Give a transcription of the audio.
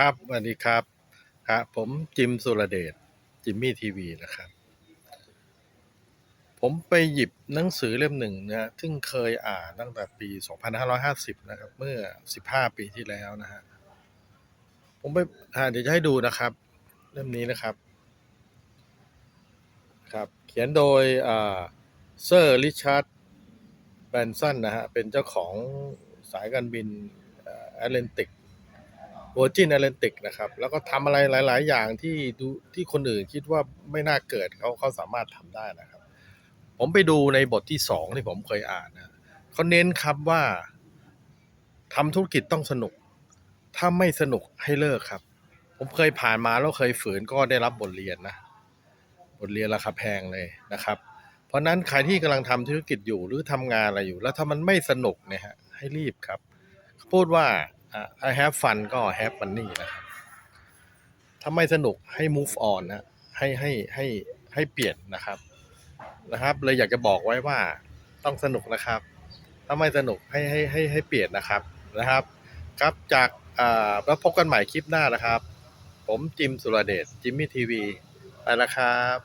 ครับสวัสดีครับครับผมจิมสุรเดชจิมมี่ทีวีนะครับ ผมไปหยิบหนังสือเล่มหนึ่งนะฮะซึ่งเคยอ่านตั้งแต่ปี 2550 นะครับ เมื่อ 15 ปีที่แล้วนะฮะผมไปอ่าเดี๋ยวจะให้ดูนะครับ เล่มนี้นะครับ ครับ เขียนโดยอ่าเซอร์ริชาร์ดแบนสันนะฮะเป็นเจ้าของสายการบินแอตแลนติก v ว r ร์จินแอตแลนติกนะครับ แล้วก็ทำอะไรหลาย ๆ อย่างที่ดูที่คนอื่นคิดว่าไม่น่าเกิดเขาเขาสามารถทำได้นะครับ ผมไปดูในบทที่สองที่ผมเคยอ่านนะเขาเน้นครับว่าทำธุรกิจต้องสนุก ถ้าไม่สนุกให้เลิกครับ ผมเคยผ่านมาแล้วเคยฝืนก็ได้รับบทเรียนนะ บทเรียนราคาแพงเลยนะครับ เพราะฉะนั้นใครที่กำลังทำธุรกิจอยู่หรือทำงานอะไรอยู่ แล้วถ้ามันไม่สนุกเนี่ยฮะให้รีบครับเขาพูดว่า อ่า have fun ก็ have money นะครับถ้าไม่สนุกให้ move on นะให้ให้ให้ให้เปลี่ยนนะครับนะครับ เลยอยากจะบอกไว้ว่าต้องสนุกนะครับ ถ้าไม่สนุกให้ให้ให้ให้เปลี่ยนนะครับนะครับ ครับจากอ่าแล้วพบกันใหม่คลิปหน้านะครับ ผมจิมสุรเดชจิมมี่ทีวีไปแล้วครับ